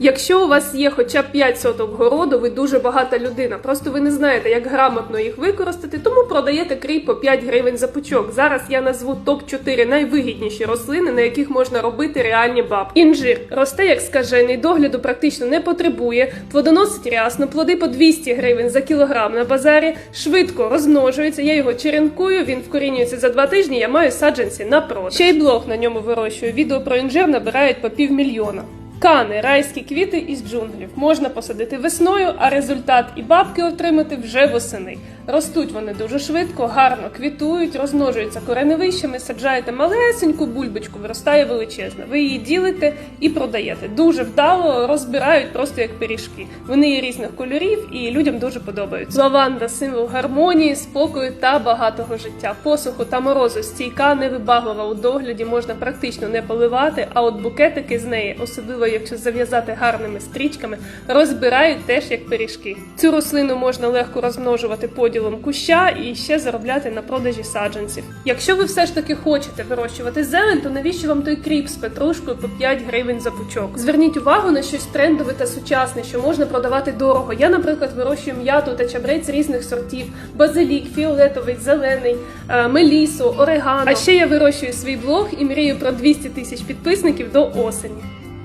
Якщо у вас є хоча б 5 соток городу, ви дуже багата людина. Просто ви не знаєте, як грамотно їх використати, тому продаєте кріп по 5 гривень за пучок. Зараз я назву топ 4 найвигідніші рослини, на яких можна робити реальні бабки. Інжир росте як скажений, догляду практично не потребує, плодоносить рясно, плоди по 200 гривень за кілограм на базарі, швидко розмножується. Я його черенкую, він вкорінюється за два тижні. Я маю саджанці на продаж. Ще й блог на ньому вирощую. Відео про інжир набирають по півмільйона. Кани, райські квіти із джунглів можна посадити весною, а результат і бабки отримати вже восени. Ростуть вони дуже швидко, гарно квітують, розмножуються кореневищами, саджаєте малесеньку бульбочку, виростає величезна. Ви її ділите і продаєте. Дуже вдало розбирають просто як пиріжки. Вони є різних кольорів і людям дуже подобаються. Лаванда символ гармонії, спокою та багатого життя. Посуху та морозу стійка невибаглива у догляді можна практично не поливати, а от букетики з неї, особливо якщо зав'язати гарними стрічками, розбирають теж як пиріжки. Цю рослину можна легко розмножувати поділом куща і ще заробляти на продажі саджанців. Якщо ви все ж таки хочете вирощувати зелень, то навіщо вам той кріп з петрушкою по 5 гривень за пучок? Зверніть увагу на щось трендове та сучасне, що можна продавати дорого. Я, наприклад, вирощую м'яту та чабрець різних сортів: базилік, фіолетовий, зелений, е, мелісу, орегано. А ще я вирощую свій блог і мрію про 200 тисяч підписників до осені.